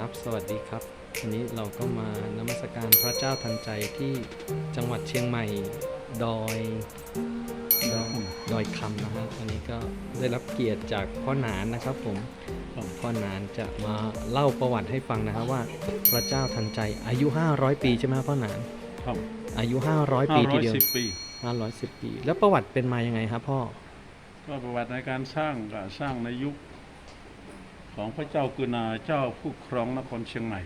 ครับ สวัสดีครับ วันนี้เราก็มานมัสการพระเจ้าทันใจที่จังหวัดเชียงใหม่ ดอยดอยดอยคำนะฮะวันนี้ก็ได้รับเกียรติจากพ่อหนานนะครับผมพ่อหนานจะมาเล่าประวัติให้ฟังนะครับว่าพระเจ้าทันใจอายุ 500 ปีใช่ไหมครับพ่อหนานครับอายุ 500 ปีทีเดียวสิบปี 510 ปี แล้วประวัติเป็นมายังไงครับพ่อก็ประวัติในการสร้างก็สร้างในยุค ของพระเจ้ากุณาเจ้าผู้ครองนครเชียงใหม่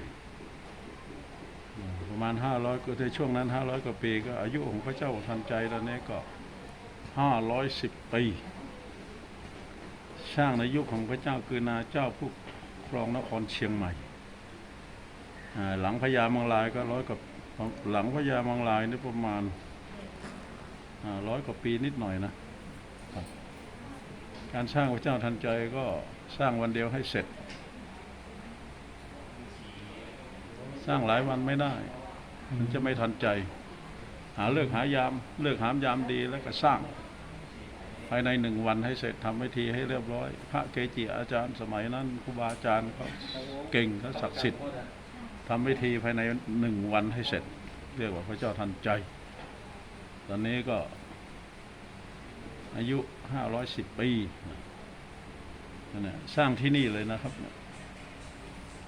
ประมาณ 500ก็ในช่วงนั้น 500 กว่าปีก็อายุของพระเจ้าทันใจตอนนี้ก็ 510 ปี สร้างในยุคของพระเจ้ากุณาเจ้าผู้ครองนครเชียงใหม่ หลังพญามังลายก็ร้อยกับหลังพญามังลายนี่ประมาณร้อยกว่าปีนิดหน่อยนะ การสร้างพระเจ้าทันใจก็สร้างวันเดียวให้เสร็จ สร้างหลายวันไม่ได้ มันจะไม่ทันใจ หาเลิกหายาม เลิกหามยามดีแล้วก็สร้าง ภายในหนึ่งวันให้เสร็จทำพิธีให้เรียบร้อย พระเกจิอาจารย์สมัยนั้นครูบาอาจารย์เขาเก่งเขาศักดิ์สิทธิ์ทำพิธีภายในหนึ่งวันให้เสร็จ เรียกว่าพระเจ้าทันใจ ตอนนี้ก็ อายุห้าร้อยสิบปีนั่นแหละสร้างที่นี่เลยนะครับ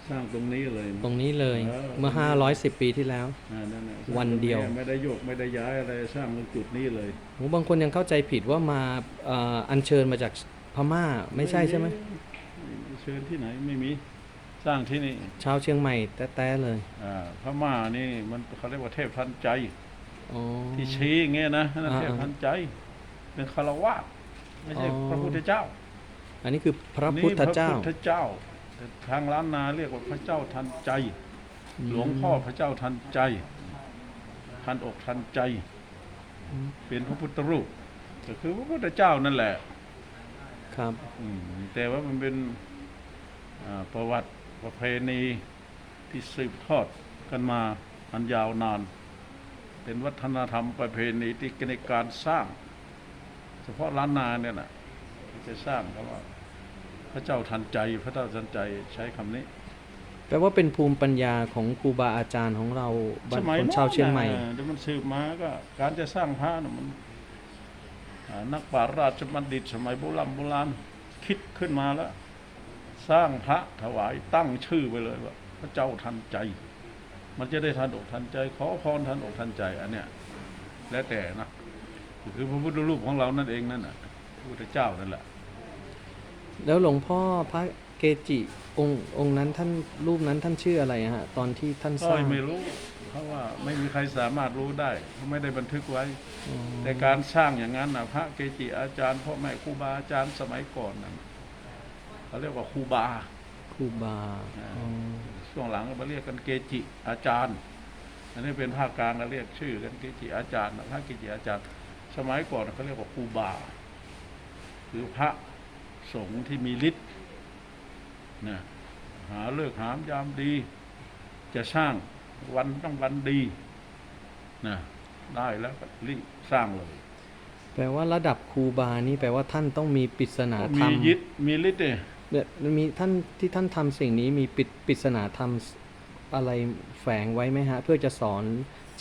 สร้างตรงนี้เลย ตรงนี้เลยเออ เมื่อ 510 ปีที่แล้ว อ่านั่นแหละวันเดียวไม่ได้โยกไม่ได้ย้ายอะไรสร้างตรงจุดนี้เลยโหบางคนยังเข้าใจผิดว่ามาเอ่ออัญเชิญมาจากพม่าไม่ใช่ใช่ไหมเชิญที่ไหนไม่มีสร้างที่นี่ชาวเชียงใหม่แต้ๆเลยอ่าพม่านี่มันเขาเรียกว่าเทพทันใจ อ๋อ ที่ชี้อย่างเงี้ยนะนั่นอ่า เทพทันใจ เป็นคารวะไม่ใช่อ๋อ พระพุทธเจ้าอันนี้คือพระพุทธเจ้านี่พระพุทธเจ้าแต่ทางล้านนาเรียกว่าพระเจ้าทันใจ หลวงพ่อพระเจ้าทันใจ ทันอกทันใจอืมเป็นพระพุทธรูปก็คือพระพุทธเจ้านั่นแหละครับ อืมแต่ว่ามันเป็นอ่าประวัติประเพณีที่สืบทอดกันมาอันยาวนาน เป็นวัฒนธรรมประเพณีที่ในการสร้าง เฉพาะล้านนาเนี่ยนะที่จะสร้างคำว่า พระเจ้าทันใจพระเจ้าทันใจใช้คำนี้ แปลว่าเป็นภูมิปัญญาของครูบาอาจารย์ของเราบันคนชาวเชียงใหม่โน้นน่ะเดี๋ยวมันสืบมาก็การจะสร้างพระน่ะมันอ่านักปราชญ์ราชบัณฑิตสมัยโบราณโบราณคิดขึ้นมาแล้ว สร้างพระถวายตั้งชื่อไปเลยว่า พระเจ้าทันใจ มันจะได้ทันอกทันใจ ขอพรทันอกทันใจอันเนี้ยแล้วแต่นะ คือพระพุทธรูปของเรานั่นเองนั่นน่ะพระพุทธเจ้านั่นแหละแล้วหลวงพ่อพระเกจิองค์องค์นั้นท่านรูปนั้นท่านชื่ออะไรฮะตอนที่ท่านสก็ร้างไม่รู้ เพราะว่าไม่มีใครสามารถรู้ได้เขาไม่ได้บันทึกไว้ อ๋อแต่การสร้างอย่างนั้นนะพระเกจิอาจารย์พ่อแม่ครูบาอาจารย์สมัยก่อนนั้นเขาเรียกว่าครูบา ครูบาอ่าอ๋อช่วงหลังก็มาเรียกกันเกจิอาจารย์ อันนี้เป็นภาคกลางก็เรียกชื่อกันเกจิอาจารย์นะพระเกจิอาจารย์ สมัยก่อนเขาเรียกว่าครูบาคือพระสงฆ์ที่มีฤทธิ์นะหาเลิกษ์หามยามดี จะสร้างวันต้องวันดีนะได้แล้วก็รีบสร้างเลย แปลว่าระดับครูบานี่แปลว่าท่านต้องมีปริศนาธรมีรมยิดมีฤทธิ์เนี่ยเนี่ยมีท่านที่ท่านทำสิ่งนี้มีปริปริศนาธรรมอะไรแฝงไว้ไหมฮะ เพื่อจะสอน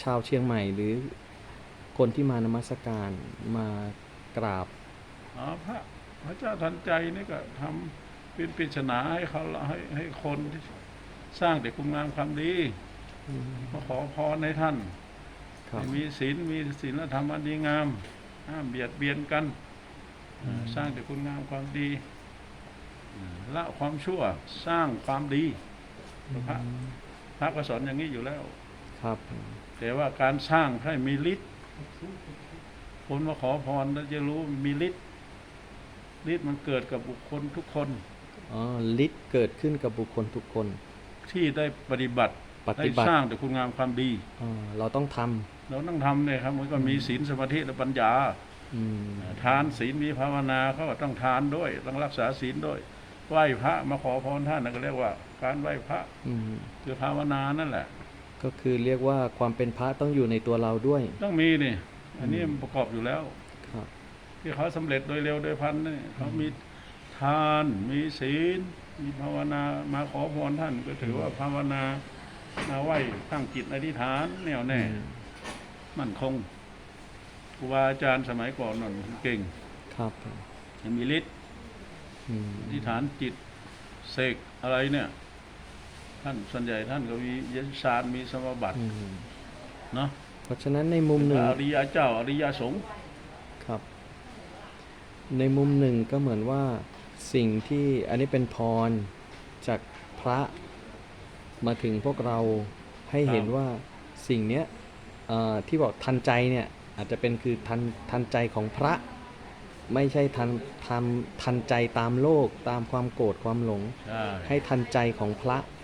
ชาวเชียงใหม่หรือ คนที่มานมัสการมากราบอ๋อพระพระเจ้าทันใจนี่ก็ทำเป็นปริศนาให้เขาให้ให้คนที่สร้างแต่คุณงามความดีมาขอพรในท่านครับให้มีศีลมีศีลธรรมอันดีงามห้ามเบียดเบียนกันอืมสร้างแต่คุณงามความดีละความชั่วสร้างความดีพระพระก็สอนอย่างนี้อยู่แล้ว ครับ แต่ว่าการสร้างให้มีฤทธิ์ คนมาขอพรแล้วจะรู้มีฤทธิ์ฤทธิ์มันเกิดกับบุคคลทุกคนอ๋อฤทธิ์เกิดขึ้นกับบุคคลทุกคน ที่ได้ปฏิบัติปได้ฏิบัติสร้างแต่คุณงามความดีอ่าเราต้องทำเราต้องทำเนี่ยครับ มันก็มีศีลสมาธิและปัญญาอืมทานศีลมีภาวนาเขาก็ต้องทานด้วย ต้องรักษาศีลด้วย ไหว้พระมาขอพรท่านนั่นก็เรียกว่า การไหว้พระอืมคือภาวนานั่นแหละ ก็คือเรียกว่าความเป็นพระต้องอยู่ในตัวเราด้วย ต้องมีนี่อันนี้มันประกอบอยู่แล้วครับ ที่เขาสำเร็จโดยเร็วโดยพลันนี่เขามีทานมีศีล มีภาวนามาขอพรท่านก็ถือว่าภาวนามาไหว้ตั้งจิตอธิษฐานแน่วแน่มั่นคงครูบาอาจารย์สมัยก่อนนั่นเก่ง ครับยังมีฤทธิ์อืมอธิษฐานจิตเสกอะไรเนี่ย ท่านส่วนใหญ่ท่านก็มียศชาญมีสมบัติอืมเนาะเพราะฉะนั้นในมุมหนึ่ง อริยเจ้าอริยสงฆ์ครับ ในมุมหนึ่งก็เหมือนว่าสิ่งที่อันนี้เป็นพรจากพระมาถึงพวกเราให้เห็นว่าสิ่งเนี้ยเอ่อที่บอกทันใจเนี่ยอาจจะเป็นคือทันทันใจของพระ ไม่ใช่ทันทันทันใจตามโลกตามความโกรธความหลง ใช่ให้ทันใจของพระท่าน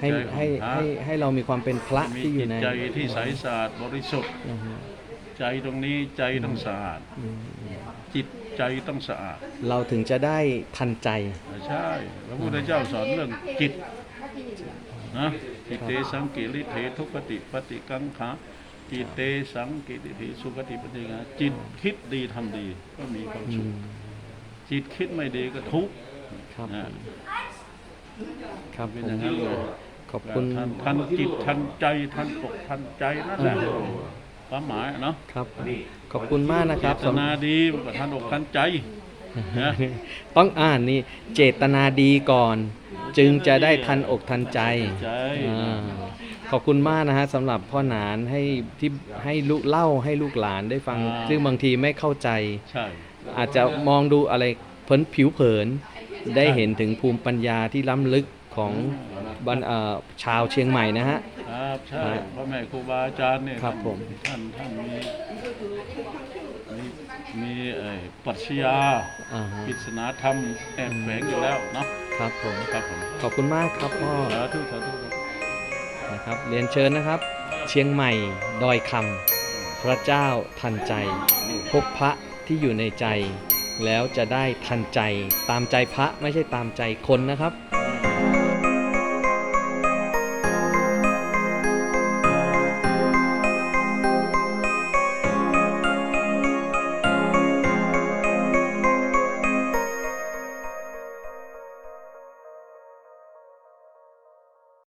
ให้ใจของให้พระให้ให้เรามีความเป็นพระมีที่อยู่จิตในใจที่ใสสะอาดบริสุทธิ์อือฮึใจตรงนี้ใจต้องสะอาดอืมจิตใจต้องสะอาด เราถึงจะได้ทันใจใช่พระพุทธเจ้าสอนเรื่องจิตนะจิตเตสังกิริเททุกขติปฏิกังขาจิตเตสังกิริเทสุขติปฏิกังขาจิตคิดดีทำดีก็มีความอืสุขมจิตคิดไม่ดีก็ทุกข์ครับนะ ครับเป็นผอย่ามงนั้นเลยขอบคุณทันทันจิตทันใจทันอกทันใจนั่นแหละความหมายอะเนาะครับ ขอบคุณมากนะครับเจตนาดีมันก็ทันอกทันใจนะต้องอ่านนี่เจตนาดีก่อน จึงจะได้ทันอกทันใจ ใจ อ่าขอบคุณมากนะฮะสำหรับพ่อหนานให้ที่ให้ลูกเล่าให้ลูกหลานได้ฟังซึ่งบางทีไม่เข้าใจ ใช่อาจจะมองดูอะไรเผินผิวเผิน ได้เห็นถึงภูมิปัญญาที่ล้ำลึกของบรรเอ่อชาวเชียงใหม่นะฮะ ครับใช่ครับพ่อแม่ครูบาอาจารย์เนี่ยครับผม ท่านท่านมีมีมีเอ่อปรัชญาอ่าฮะปริศนาธรรมแอบแฝงอยู่แล้วเนาะครับผมครับผมขอบคุณมากครับพ่อสาธุสาธุครับ นะครับเรียนเชิญนะครับ เชียงใหม่ดอยคำพระเจ้าทันใจ พบพระที่อยู่ในใจ แล้วจะได้ทันใจตามใจพระไม่ใช่ตามใจคนนะครับ